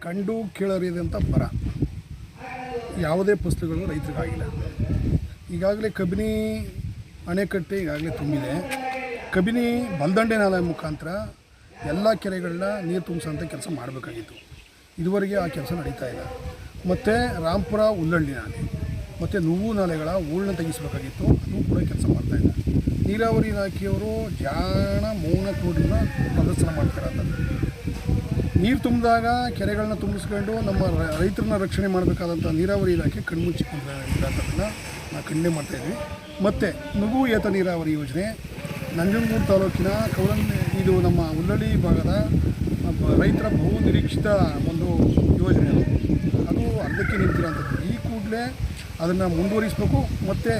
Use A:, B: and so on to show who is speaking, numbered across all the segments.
A: ಕಂಡು ಕೇಳರಿದಂಥ ಬರ. ಯಾವುದೇ ಪುಸ್ತಕಗಳು ರೈತರಿಗಾಗಿಲ್ಲ. ಈಗಾಗಲೇ ಕಬಿನಿ ಅಣೆಕಟ್ಟೆ ಈಗಾಗಲೇ ತುಂಬಿದೆ. ಕಬಿನಿ ಬಲ್ದಂಡೆ ನಾಲೆ ಮುಖಾಂತರ ಎಲ್ಲ ಕೆರೆಗಳನ್ನ ನೀರು ತುಂಬಿಸೋಂಥ ಕೆಲಸ ಮಾಡಬೇಕಾಗಿತ್ತು. ಇದುವರೆಗೆ ಆ ಕೆಲಸ ನಡೀತಾ ಇಲ್ಲ. ಮತ್ತು ರಾಂಪುರ ಉಲ್ಲಳ್ಳಿ ನಾಲೆ, ಮತ್ತು ನುವ್ವು ನಾಲೆಗಳ ಹೂಳನ್ನ ತೆಗೆಸಬೇಕಾಗಿತ್ತು. ಅದು ಕೂಡ ಕೆಲಸ ಮಾಡ್ತಾ ಇಲ್ಲ. ನೀರಾವರಿ ಇಲಾಖೆಯವರು ಜಾಣ ಮೌನ ಕೋಟಿನ ಪ್ರದರ್ಶನ ಮಾಡ್ತಿರೋಂಥದ್ದು ನೀರು ತುಂಬಿದಾಗ ಕೆರೆಗಳನ್ನ ತುಂಬಿಸ್ಕೊಂಡು ನಮ್ಮ ರೈತರನ್ನ ರಕ್ಷಣೆ ಮಾಡಬೇಕಾದಂಥ ನೀರಾವರಿ ಇಲಾಖೆ ಕಣ್ಮುಚ್ಚಿ ಇರೋಂಥದ್ದನ್ನು ನಾವು ಖಂಡನೆ ಮಾಡ್ತಾಯಿದ್ವಿ ಮತ್ತು ನುಗು ಏತ ನೀರಾವರಿ ಯೋಜನೆ. ನಂಜನಗೂರು ತಾಲೂಕಿನ ಕೌಲನ್ ಇದು ನಮ್ಮ ಉಲ್ಲಳ್ಳಿ ಭಾಗದ ರೈತರ ಬಹು ನಿರೀಕ್ಷಿತ ಒಂದು ಯೋಜನೆ ಅದು. ಅದು ಅರ್ಧಕ್ಕೆ ನಿಂತಿರೋಂಥದ್ದು ಈ ಕೂಡಲೇ ಅದನ್ನು ಮುಂದುವರಿಸಬೇಕು. ಮತ್ತು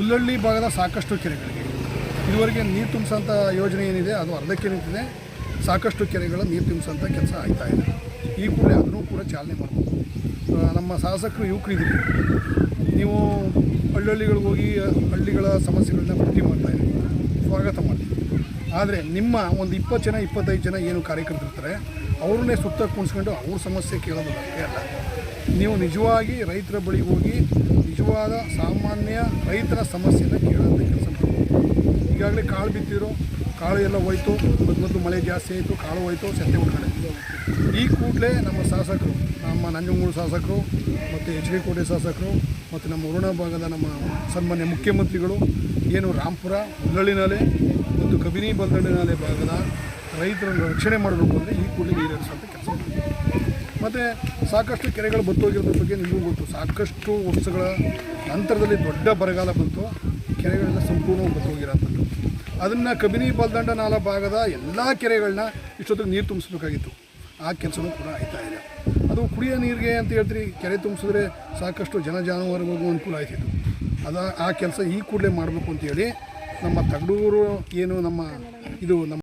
A: ಉಲ್ಲಳ್ಳಿ ಭಾಗದ ಸಾಕಷ್ಟು ಕೆರೆಗಳಿಗೆ. ಇದುವರೆಗೆ ನೀರು ತುಂಬಿಸೋಂಥ ಯೋಜನೆ ಏನಿದೆ, ಅದು ಅರ್ಧಕ್ಕೆ ನಿಂತಿದೆ. ಸಾಕಷ್ಟು ಕೆರೆಗಳ ನೀರು ತುಂಬಿಸೋಂಥ ಕೆಲಸ ಆಗ್ತಾ ಇದೆ. ಈ ಕೂಡಲೇ ಅದನ್ನು ಕೂಡ ಚಾಲನೆ ಮಾಡಬೇಕು ನಮ್ಮ ಶಾಸಕರು ಯುವಕರಿದ್ದೀರಿ ನೀವು ಹಳ್ಳಿಗಳಿಗೆ ಹೋಗಿ ಹಳ್ಳಿಗಳ ಸಮಸ್ಯೆಗಳನ್ನ ಭೇಟಿ ಮಾಡ್ತಾ ಇದ್ದೀವಿ ಸ್ವಾಗತ ಮಾಡ್ತೀವಿ ಆದರೆ ನಿಮ್ಮ ಒಂದು ಇಪ್ಪತ್ತು ಜನ, ಇಪ್ಪತ್ತೈದು ಜನ ಏನು ಕಾರ್ಯಕರ್ತರಿರ್ತಾರೆ, ಅವ್ರನ್ನೇ ಸುತ್ತ ಕುಣಿಸ್ಕೊಂಡು ಅವ್ರ ಸಮಸ್ಯೆ ಕೇಳೋದು ಅಲ್ಲ. ನೀವು ನಿಜವಾಗಿ ರೈತರ ಬಳಿ ಹೋಗಿ ನಿಜವಾದ ಸಾಮಾನ್ಯ ರೈತರ ಸಮಸ್ಯೆನ ಕೇಳೋಂಥ ಕೆಲಸ ಮಾಡಬೇಕು ಈಗಾಗಲೇ ಕಾಳು ಬಿತ್ತಿದ್ರು ಕಾಳು ಎಲ್ಲ ಹೋಯ್ತು, ಮೊದಲು ಮಳೆ ಜಾಸ್ತಿ ಆಯಿತು, ಕಾಳು ಹೋಯ್ತು ಸತ್ಯ ಉಳ್ಕಡೆ ಈ ಕೂಡಲೇ ನಮ್ಮ ಶಾಸಕರು, ನಮ್ಮ ನಂಜನಗೂಡು ಶಾಸಕರು, ಮತ್ತು ಎಚ್ ಡಿ ಕೋಟೆ ಶಾಸಕರು, ಮತ್ತು ನಮ್ಮ ಅರುಣ ಭಾಗದ ನಮ್ಮ ಸನ್ಮಾನ್ಯ ಮುಖ್ಯಮಂತ್ರಿಗಳು, ಏನು ರಾಂಪುರ ಉಲ್ಲಳ್ಳಿ ನಾಲೆ ಮತ್ತು ಕಬಿನಿ ಬಲ್ದಂಡೆ ಭಾಗದ ರೈತರನ್ನು ರಕ್ಷಣೆ ಮಾಡಬೇಕು ಅಂದರೆ ಈ ಕೂಡಲೇ ನೀರು ಹರಿಸೋಂಥ ಕೆಲಸ ಮತ್ತು ಸಾಕಷ್ಟು ಕೆರೆಗಳು ಬತ್ತೋಗಿರೋದ್ರ ಬಗ್ಗೆ ನಿಮಗೂ ಗೊತ್ತು. ಸಾಕಷ್ಟು ವರ್ಷಗಳ ನಂತರದಲ್ಲಿ ದೊಡ್ಡ ಬರಗಾಲ ಬಂತು. ಕೆರೆಗಳೆಲ್ಲ ಸಂಪೂರ್ಣವಾಗಿ ಬತ್ತೋಗಿರೋಂಥದ್ದು ಅದನ್ನು ಕಬಿನಿ ಬಲ್ದಂಡ ನಾಲ ಭಾಗದ ಎಲ್ಲ ಕೆರೆಗಳನ್ನ ಇಷ್ಟೊತ್ತಿಗೆ ನೀರು ತುಂಬಿಸ್ಬೇಕಾಗಿತ್ತು. ಆ ಕೆಲಸನೂ ಕೂಡ ಆಯ್ತಾ ಇಲ್ಲ. ಅದು ಕುಡಿಯೋ ನೀರಿಗೆ ಅಂತ ಹೇಳ್ತೀರಿ, ಕೆರೆ ತುಂಬಿಸಿದ್ರೆ ಸಾಕಷ್ಟು ಜನ ಜಾನುವಾರುಗಳಿಗೂ ಅನುಕೂಲ ಆಯ್ತಿತ್ತು. ಅದ ಆ ಕೆಲಸ ಈ ಕೂಡಲೇ ಮಾಡಬೇಕು ಅಂತೇಳಿ ನಮ್ಮ ತಗಡೂರು ಏನು ನಮ್ಮ ಇದು ನಮ್ಮ